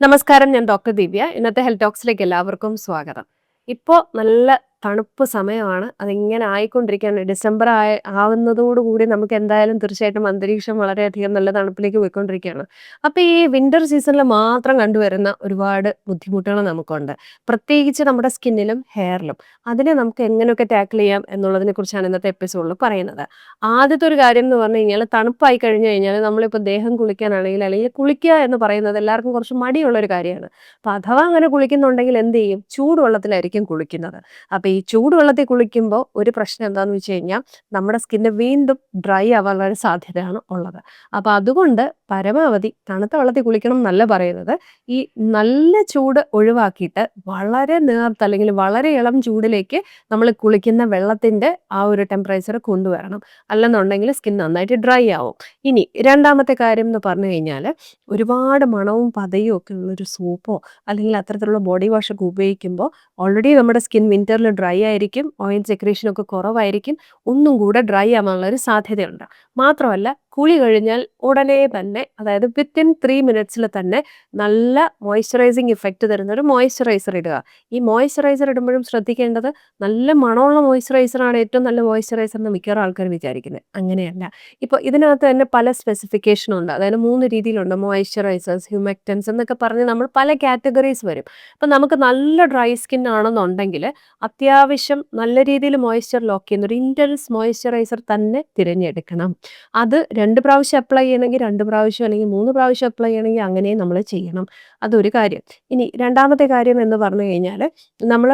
നമസ്കാരം ഞാൻ ഡോക്ടർ ദിവ്യ. ഇന്നത്തെ ഹെൽത്ത് ടോക്സിലേക്ക് എല്ലാവർക്കും സ്വാഗതം. ഇപ്പോൾ നല്ല തണുപ്പ് സമയമാണ്. അതിങ്ങനെ ആയിക്കൊണ്ടിരിക്കുകയാണ്. ഡിസംബർ ആയ ആവുന്നതോടുകൂടി നമുക്ക് എന്തായാലും തീർച്ചയായിട്ടും അന്തരീക്ഷം വളരെയധികം നല്ല തണുപ്പിലേക്ക് പോയിക്കൊണ്ടിരിക്കുകയാണ്. അപ്പോൾ ഈ വിന്റർ സീസണിൽ മാത്രം കണ്ടുവരുന്ന ഒരുപാട് ബുദ്ധിമുട്ടുകൾ നമുക്കുണ്ട്. പ്രത്യേകിച്ച് നമ്മുടെ സ്കിന്നിലും ഹെയറിലും അതിനെ നമുക്ക് എങ്ങനെയൊക്കെ ടാക്കിൾ ചെയ്യാം എന്നുള്ളതിനെ കുറിച്ചാണ് ഇന്നത്തെ എപ്പിസോഡിൽ പറയുന്നത്. ആദ്യത്തെ ഒരു കാര്യം എന്ന് പറഞ്ഞു കഴിഞ്ഞാൽ തണുപ്പായി കഴിഞ്ഞു കഴിഞ്ഞാൽ നമ്മളിപ്പോൾ ദേഹം കുളിക്കാനാണെങ്കിൽ അല്ലെങ്കിൽ കുളിക്കുക എന്ന് പറയുന്നത് എല്ലാവർക്കും കുറച്ച് മടിയുള്ള ഒരു കാര്യമാണ്. അപ്പോൾ അഥവാ അങ്ങനെ കുളിക്കുന്നുണ്ടെങ്കിൽ എന്ത് ചെയ്യും? ചൂടുവെള്ളത്തിലായിരിക്കും കുളിക്കുന്നത്. അപ്പോൾ ഈ ചൂടുവെള്ളത്തിൽ കുളിക്കുമ്പോൾ ഒരു പ്രശ്നം എന്താണെന്ന് വെച്ച് കഴിഞ്ഞാൽ നമ്മുടെ സ്കിന്ന് വീണ്ടും ഡ്രൈ ആവാനുള്ള സാധ്യതയാണ് ഉള്ളത്. അപ്പോൾ അതുകൊണ്ട് പരമാവധി തണുത്ത വെള്ളത്തിൽ കുളിക്കണം എന്നല്ല പറയുന്നത് ഈ നല്ല ചൂട് ഒഴിവാക്കിയിട്ട് വളരെ നേർത്ത് അല്ലെങ്കിൽ വളരെ ഇളം ചൂടിലേക്ക് നമ്മൾ കുളിക്കുന്ന വെള്ളത്തിന്റെ ആ ഒരു ടെമ്പറേച്ചർ കൊണ്ടുവരണം. അല്ലെന്നുണ്ടെങ്കിൽ സ്കിൻ നന്നായിട്ട് ഡ്രൈ ആവും. ഇനി രണ്ടാമത്തെ കാര്യം എന്ന് പറഞ്ഞു കഴിഞ്ഞാൽ ഒരുപാട് മണവും പതയും ഒക്കെ ഉള്ളൊരു സൂപ്പോ അല്ലെങ്കിൽ അത്തരത്തിലുള്ള ബോഡി വാഷൊക്കെ ഉപയോഗിക്കുമ്പോൾ ഓൾറെഡി നമ്മുടെ സ്കിൻ വിന്ററിൽ ഡ്രൈ ആയിരിക്കും ഓയിൽ സെക്രീഷനൊക്കെ കുറവായിരിക്കും ഒന്നും കൂടെ ഡ്രൈ ആവാനുള്ള ഒരു സാധ്യതയുണ്ട്. മാത്രമല്ല കുളി കഴിഞ്ഞാൽ ഉടനെ തന്നെ അതായത് വിത്തിൻ ത്രീ മിനിറ്റ്സിൽ തന്നെ നല്ല മോയ്സ്ചറൈസിങ് ഇഫക്റ്റ് തരുന്ന ഒരു മോയ്സ്ചറൈസർ ഇടുക. ഈ മോയ്സ്ചറൈസർ ഇടുമ്പോഴും ശ്രദ്ധിക്കേണ്ടത് നല്ല മണമുള്ള മോയ്സ്ചറൈസറാണ് ഏറ്റവും നല്ല മോയ്സ്ചറൈസർ എന്ന് മിക്കവാറും ആൾക്കാർ വിചാരിക്കുന്നത് അങ്ങനെയല്ല. ഇപ്പോൾ ഇതിനകത്ത് തന്നെ പല സ്പെസിഫിക്കേഷനും ഉണ്ട്. അതായത് മൂന്ന് രീതിയിലുണ്ട്. മോയ്സ്ചറൈസേഴ്സ് ഹ്യൂമക്റ്റൻസ് എന്നൊക്കെ പറഞ്ഞ് നമ്മൾ പല കാറ്റഗറീസ് വരും. അപ്പം നമുക്ക് നല്ല ഡ്രൈ സ്കിൻ ആണെന്നുണ്ടെങ്കിൽ അത്യാവശ്യം നല്ല രീതിയിൽ മോയ്സ്ചർ ലോക്ക് ചെയ്യുന്ന ഒരു ഇന്റൻസ് മോയ്സ്ചറൈസർ തന്നെ തിരഞ്ഞെടുക്കണം. അത് രണ്ട് പ്രാവശ്യം അപ്ലൈ ചെയ്യണമെങ്കിൽ രണ്ട് പ്രാവശ്യം അല്ലെങ്കിൽ മൂന്ന് പ്രാവശ്യം അപ്ലൈ ചെയ്യണമെങ്കിൽ അങ്ങനെ നമ്മൾ ചെയ്യണം. അതൊരു കാര്യം. ഇനി രണ്ടാമത്തെ കാര്യം എന്ന് പറഞ്ഞു കഴിഞ്ഞാൽ നമ്മൾ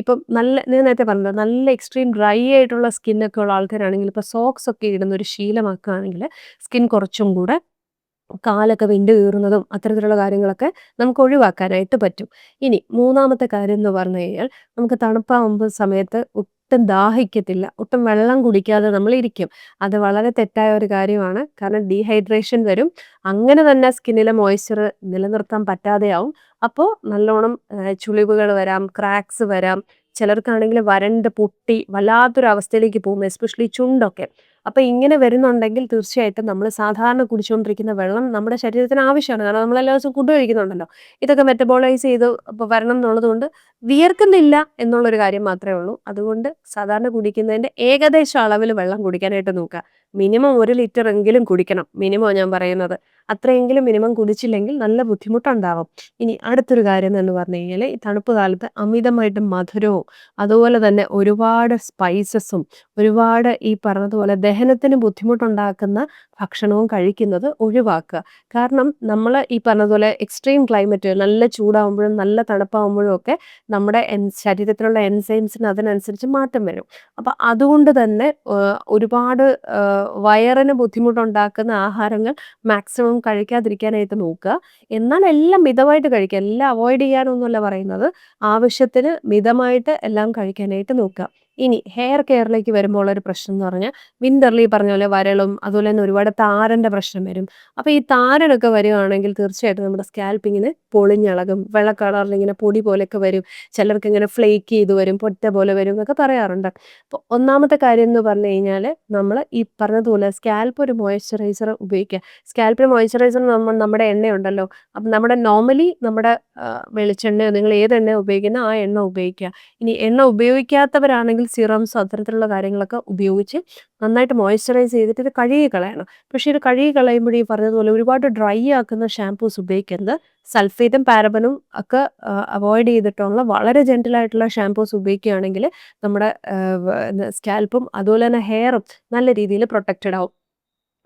ഇപ്പം നല്ല ഞാൻ നേരത്തെ പറഞ്ഞത് നല്ല എക്സ്ട്രീം ഡ്രൈ ആയിട്ടുള്ള സ്കിന്നൊക്കെ ഉള്ള ആൾക്കാരാണെങ്കിൽ ഇപ്പോൾ സോക്സ് ഒക്കെ ഇടുന്ന ഒരു ശീലമാക്കുകയാണെങ്കിൽ സ്കിൻ കുറച്ചും കൂടെ കാലൊക്കെ വിണ്ട് കീറുന്നതും അത്തരത്തിലുള്ള കാര്യങ്ങളൊക്കെ നമുക്ക് ഒഴിവാക്കാനായിട്ട് പറ്റും. ഇനി മൂന്നാമത്തെ കാര്യം എന്ന് പറഞ്ഞു കഴിഞ്ഞാൽ നമുക്ക് തണുപ്പാകുമ്പോൾ സമയത്ത് ഒട്ടും ദാഹിക്കത്തില്ല. ഒട്ടും വെള്ളം കുടിക്കാതെ നമ്മൾ ഇരിക്കും അത് വളരെ തെറ്റായ ഒരു കാര്യമാണ്. കാരണം ഡീഹൈഡ്രേഷൻ വരും. അങ്ങനെ തന്നെ സ്കിന്നിലെ മോയ്സ്ചർ നിലനിർത്താൻ പറ്റാതെയാവും. അപ്പോൾ നല്ലോണം ചുളിവുകൾ വരാം ക്രാക്സ് വരാം. ചിലർക്കാണെങ്കിൽ വരണ്ട് പൊട്ടി വല്ലാത്തൊരു അവസ്ഥയിലേക്ക് പോകും എസ്പെഷ്യലി ചുണ്ടൊക്കെ. അപ്പോൾ ഇങ്ങനെ വരുന്നുണ്ടെങ്കിൽ തീർച്ചയായിട്ടും നമ്മൾ സാധാരണ കുടിച്ചുകൊണ്ടിരിക്കുന്ന വെള്ളം നമ്മുടെ ശരീരത്തിന് ആവശ്യമാണ്. കാരണം നമ്മൾ എല്ലാ ദിവസവും ഫുഡ് കഴിക്കുന്നുണ്ടല്ലോ. ഇതൊക്കെ മെറ്റബോളൈസ് ചെയ്ത് വരണം എന്നുള്ളതുകൊണ്ട് വിയർക്കുന്നില്ല എന്നുള്ളൊരു കാര്യം മാത്രമേ ഉള്ളൂ. അതുകൊണ്ട് സാധാരണ കുടിക്കുന്നതിന്റെ ഏകദേശം അളവിൽ വെള്ളം കുടിക്കാനായിട്ട് നോക്കുക. മിനിമം ഒരു ലിറ്റർ എങ്കിലും കുടിക്കണം മിനിമം ഞാൻ പറയുന്നത്. അത്രയെങ്കിലും മിനിമം കുടിച്ചില്ലെങ്കിൽ നല്ല ബുദ്ധിമുട്ടുണ്ടാവും. ഇനി അടുത്തൊരു കാര്യം എന്ന് പറഞ്ഞു കഴിഞ്ഞാൽ ഈ തണുപ്പ് കാലത്ത് അമിതമായിട്ട് മധുരവും അതുപോലെ തന്നെ ഒരുപാട് സ്പൈസസും ഒരുപാട് ഈ പറഞ്ഞതുപോലെ ദഹനത്തിന് ബുദ്ധിമുട്ടുണ്ടാക്കുന്ന ഭക്ഷണവും കഴിക്കുന്നത് ഒഴിവാക്കുക. കാരണം നമ്മൾ ഈ പറഞ്ഞതുപോലെ എക്സ്ട്രീം ക്ലൈമറ്റ് നല്ല ചൂടാവുമ്പോഴും നല്ല തണുപ്പാകുമ്പോഴും ഒക്കെ നമ്മുടെ എൻ ശരീരത്തിലുള്ള എൻസൈംസിന് അതിനനുസരിച്ച് മാറ്റം വരും. അപ്പം അതുകൊണ്ട് തന്നെ ഒരുപാട് വയറിന് ബുദ്ധിമുട്ടുണ്ടാക്കുന്ന ആഹാരങ്ങൾ മാക്സിമം കഴിക്കാതിരിക്കാനായിട്ട് നോക്കുക. എന്നാൽ എല്ലാം മിതമായിട്ട് കഴിക്കുക. എല്ലാം അവോയ്ഡ് ചെയ്യാനൊന്നുമല്ല പറയുന്നത്. ആവശ്യത്തിന് മിതമായിട്ട് എല്ലാം കഴിക്കാനായിട്ട് നോക്കുക. ഇനി ഹെയർ കെയറിലേക്ക് വരുമ്പോൾ ഒരു പ്രശ്നം എന്ന് പറഞ്ഞാൽ വിന്ററിൽ ഈ പറഞ്ഞ പോലെ വരളും അതുപോലെ തന്നെ ഒരുപാട് താരന്റെ പ്രശ്നം വരും. അപ്പോൾ ഈ താരനൊക്കെ വരുവാണെങ്കിൽ തീർച്ചയായിട്ടും നമ്മുടെ സ്കാൽപ്പിങ്ങിന് പൊളിഞ്ഞളകും വെള്ള കളറിൽ ഇങ്ങനെ പൊടി പോലെയൊക്കെ വരും. ചിലർക്ക് ഇങ്ങനെ ഫ്ലേക്ക് ചെയ്ത് വരും പൊറ്റ പോലെ വരും എന്നൊക്കെ പറയാറുണ്ട്. അപ്പോൾ ഒന്നാമത്തെ കാര്യം എന്ന് പറഞ്ഞു കഴിഞ്ഞാൽ നമ്മൾ ഈ പറഞ്ഞതുപോലെ സ്കാൽപ്പ് ഒരു മോയ്സ്ചറൈസർ ഉപയോഗിക്കുക. സ്കാൽപ്പിന് മോയ്സ്ചറൈസർ നമ്മൾ നമ്മുടെ എണ്ണയുണ്ടല്ലോ. അപ്പം നമ്മുടെ നോർമലി നമ്മുടെ വെളിച്ചെണ്ണ നിങ്ങൾ ഏത് എണ്ണ ഉപയോഗിക്കുന്ന ആ എണ്ണ ഉപയോഗിക്കുക. ഇനി എണ്ണ ഉപയോഗിക്കാത്തവരാണെങ്കിൽ സിറംസ് അത്തരത്തിലുള്ള കാര്യങ്ങളൊക്കെ ഉപയോഗിച്ച് നന്നായിട്ട് മോയ്സ്ചറൈസ് ചെയ്തിട്ട് ഇത് കഴുകി കളയണം. പക്ഷേ ഇത് കഴുകി കളയുമ്പോൾ ഈ പറഞ്ഞതുപോലെ ഒരുപാട് ഡ്രൈ ആക്കുന്ന ഷാംപൂസ് ഉപയോഗിക്കരുത്. സൾഫേറ്റും പാരബനും ഒക്കെ അവോയ്ഡ് ചെയ്തിട്ടുള്ള വളരെ ജെന്റലായിട്ടുള്ള ഷാംപൂസ് ഉപയോഗിക്കുകയാണെങ്കിൽ നമ്മുടെ സ്കാൽപ്പും അതുപോലെ തന്നെ ഹെയറും നല്ല രീതിയിൽ പ്രൊട്ടക്റ്റഡ് ആവും.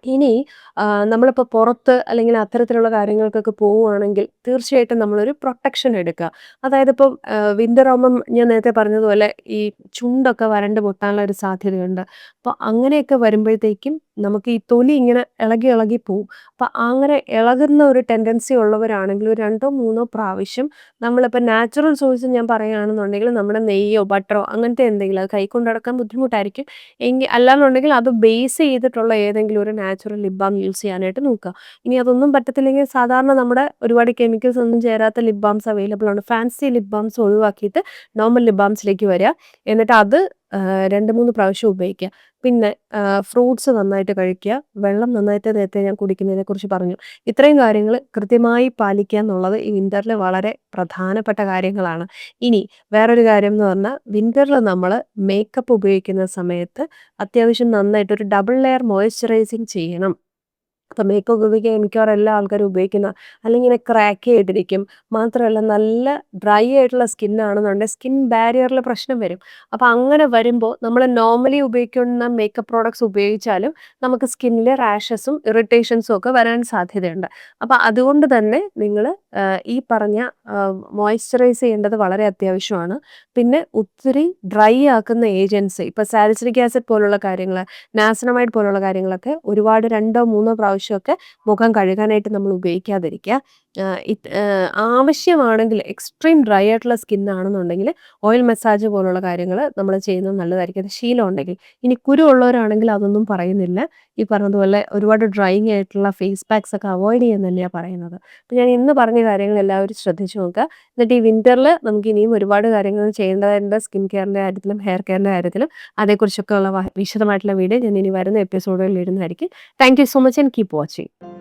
ഇനി നമ്മളിപ്പോൾ പുറത്ത് അല്ലെങ്കിൽ അത്തരത്തിലുള്ള കാര്യങ്ങൾക്കൊക്കെ പോവുകയാണെങ്കിൽ തീർച്ചയായിട്ടും നമ്മളൊരു പ്രൊട്ടക്ഷൻ എടുക്കുക. അതായത് ഇപ്പം വിന്റർ ആകുമ്പം ഞാൻ നേരത്തെ പറഞ്ഞതുപോലെ ഈ ചുണ്ടൊക്കെ വരണ്ട് പൊട്ടാനുള്ള ഒരു സാധ്യതയുണ്ട്. അപ്പോൾ അങ്ങനെയൊക്കെ വരുമ്പോഴത്തേക്കും നമുക്ക് ഈ തൊലി ഇങ്ങനെ ഇളകി ഇളകി പോവും. അപ്പം അങ്ങനെ ഇളകുന്ന ഒരു ടെൻഡൻസി ഉള്ളവരാണെങ്കിൽ ഒരു രണ്ടോ മൂന്നോ പ്രാവശ്യം നമ്മളിപ്പോൾ നാച്ചുറൽ സോഴ്സ് ഞാൻ പറയുകയാണെന്നുണ്ടെങ്കിൽ നമ്മുടെ നെയ്യോ ബട്ടറോ അങ്ങനത്തെ എന്തെങ്കിലും അത് കൈക്കൊണ്ടടക്കാൻ ബുദ്ധിമുട്ടായിരിക്കും. എങ്കിൽ അല്ലാന്നുണ്ടെങ്കിൽ അത് ബേസ് ചെയ്തിട്ടുള്ള ഏതെങ്കിലും ഒരു നാച്ചുറൽ ലിപ് ബാം യൂസ് ചെയ്യാനായിട്ട് നോക്കുക. ഇനി അതൊന്നും പറ്റത്തില്ലെങ്കിൽ സാധാരണ നമ്മുടെ ഒരുപാട് കെമിക്കൽസ് ഒന്നും ചേരാത്ത ലിപ് ബാംസ് അവൈലബിൾ ആണ്. ഫാൻസി ലിപ് ബാംസ് ഒഴിവാക്കിയിട്ട് നോർമൽ ലിപ് ബാംസിലേക്ക് വരിക. എന്നിട്ട് അത് രണ്ട് മൂന്ന് പ്രാവശ്യം ഉപയോഗിക്കുക. പിന്നെ ഫ്രൂട്ട്സ് നന്നായിട്ട് കഴിക്കുക. വെള്ളം നന്നായിട്ട് നേരത്തെ ഞാൻ കുടിക്കുന്നതിനെ കുറിച്ച് പറഞ്ഞു. ഇത്രയും കാര്യങ്ങൾ കൃത്യമായി പാലിക്കുക എന്നുള്ളത് ഈ വിന്ററിൽ വളരെ പ്രധാനപ്പെട്ട കാര്യങ്ങളാണ്. ഇനി വേറൊരു കാര്യം എന്ന് പറഞ്ഞാൽ വിന്ററിൽ നമ്മൾ മേക്കപ്പ് ഉപയോഗിക്കുന്ന സമയത്ത് അത്യാവശ്യം നന്നായിട്ട് ഒരു ഡബിൾ ലെയർ മോയ്സ്ചറൈസിങ് ചെയ്യണം. അപ്പം മേക്കപ്പ് ഉപയോഗിക്കാൻ മിക്കവാറും എല്ലാ ആൾക്കാരും ഉപയോഗിക്കുന്ന അല്ലെങ്കിൽ ഇങ്ങനെ ക്രാക്ക് ചെയ്തിരിക്കും. മാത്രമല്ല നല്ല ഡ്രൈ ആയിട്ടുള്ള സ്കിന്നാണെന്നുണ്ടെങ്കിൽ സ്കിൻ ബാരിയറിൽ പ്രശ്നം വരും. അപ്പോൾ അങ്ങനെ വരുമ്പോൾ നമ്മൾ നോർമലി ഉപയോഗിക്കുന്ന മേക്കപ്പ് പ്രോഡക്ട്സ് ഉപയോഗിച്ചാലും നമുക്ക് സ്കിന്നിൽ റാഷസും ഇറിറ്റേഷൻസും ഒക്കെ വരാൻ സാധ്യതയുണ്ട്. അപ്പോൾ അതുകൊണ്ട് തന്നെ നിങ്ങൾ ഈ പറഞ്ഞ മോയ്സ്ചറൈസ് ചെയ്യേണ്ടത് വളരെ അത്യാവശ്യമാണ്. പിന്നെ ഒത്തിരി ഡ്രൈ ആക്കുന്ന ഏജൻസി ഇപ്പോൾ സാലിസിലിക് ആസിഡ് പോലുള്ള കാര്യങ്ങൾ നാസനമൈഡ് പോലുള്ള കാര്യങ്ങളൊക്കെ ഒരുപാട് രണ്ടോ മൂന്നോ പ്രാവശ്യമൊക്കെ മുഖം കഴുകാനായിട്ട് നമ്മൾ ഉപയോഗിക്കാതിരിക്കുക. ആവശ്യമാണെങ്കിൽ എക്സ്ട്രീം ഡ്രൈ ആയിട്ടുള്ള സ്കിന്നാണെന്നുണ്ടെങ്കിൽ ഓയിൽ മസാജ് പോലുള്ള കാര്യങ്ങൾ നമ്മൾ ചെയ്യുന്നത് നല്ലതായിരിക്കും. ശീലം ഉണ്ടെങ്കിൽ. ഇനി കുരു ഉള്ളവരാണെങ്കിൽ അതൊന്നും പറയുന്നില്ല. ഈ പറഞ്ഞതുപോലെ ഒരുപാട് ഡ്രൈയിങ് ആയിട്ടുള്ള ഫേസ് പാക്സ് ഒക്കെ അവോയ്ഡ് ചെയ്യാൻ തന്നെയാണ് പറയുന്നത്. അപ്പോൾ ഞാൻ ഇന്ന് പറഞ്ഞ കാര്യങ്ങൾ എല്ലാവരും ശ്രദ്ധിച്ചു നോക്കുക. എന്നിട്ട് ഈ വിന്ററിൽ നമുക്ക് ഇനിയും ഒരുപാട് കാര്യങ്ങൾ ചെയ്യേണ്ടതായിട്ടുണ്ട്. സ്കിൻ കെയറിന്റെ കാര്യത്തിലും ഹെയർ കെയറിന്റെ കാര്യത്തിലും. അതേക്കുറിച്ചൊക്കെ ഉള്ള വിശദമായിട്ടുള്ള വീഡിയോ ഞാൻ ഇനി വരുന്ന എപ്പിസോഡുകളിൽ ഇടുന്നതായിരിക്കും. Thank you so much and keep watching